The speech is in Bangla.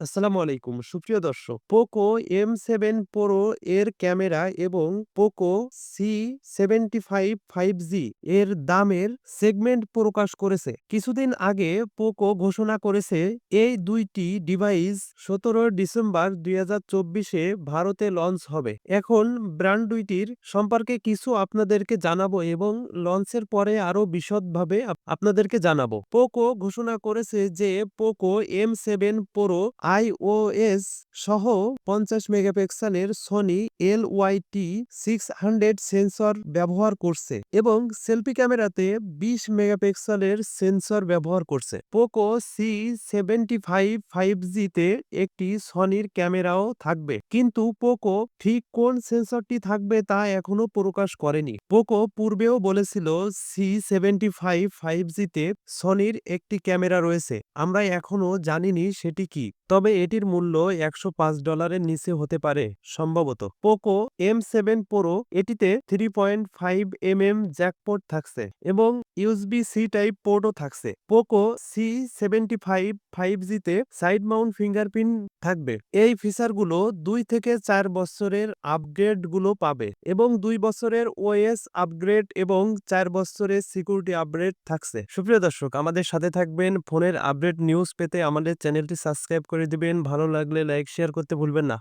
আসসালামু আলাইকুম। সুপ্রিয় দর্শক পোকো এম সেভেন প্রো এর ক্যামেরা এবং Poco C seventy five five G এর দামের সেগমেন্ট প্রকাশ করেছে। কিছুদিন আগে পোকো ঘোষণা করেছে, এই দুইটি ডিভাইস সতেরো ডিসেম্বর দুই হাজার চব্বিশে ভারতে লঞ্চ হবে। এখন ব্র্যান্ড দুইটির সম্পর্কে কিছু আপনাদেরকে জানাব এবং লঞ্চের পরে আরও বিশদভাবে আপনাদেরকে জানাব। পোকো ঘোষণা করেছে যে Poco M seven Pro iOS সহ পঞ্চাশ মেগাপিক্সেলের Sony L YT six hundred sensor ব্যবহার করছে এবং সেলফি ক্যামেরাতে বিশ মেগাপিক্সেলের সেন্সর ব্যবহার করছে। Poco C seventy five five জিতে একটি সনির ক্যামেরাও থাকবে। কিন্তু পোকো ঠিক কোন সেন্সরটি থাকবে তা এখনও প্রকাশ করেনি। পোকো পূর্বেও বলেছিল সি সেভেন্টি ফাইভ ফাইভ জিতে সনির একটি ক্যামেরা রয়েছে। আমরা এখনও জানিনি সেটি কি। তবে এটির মূল্য একশো পাঁচ ডলারের নিচে হতে পারে, সম্ভবত। পোকো এম সেভেন প্রো এটিতে three point five M M jack port থাকছে এবং ইউএসবি সি টাইপ পোর্টও থাকছে। Poco C seventy five five জিতে সাইড মাউন্ট ফিঙ্গারপ্রিন্ট থাকবে। এই ফিচারগুলো দুই থেকে চার বছরের আপগ্রেডগুলো পাবে এবং দুই বছরের ওএস আপগ্রেড এবং চার বছরের সিকিউরিটি আপগ্রেড থাকছে। সুপ্রিয় দর্শক, আমাদের সাথে থাকবেন ফোনের আপডেট নিউজ পেতে আমাদের চ্যানেলটি সাবস্ক্রাইব করে দিবেন। ভালো লাগলে লাইক শেয়ার করতে ভুলবেন না।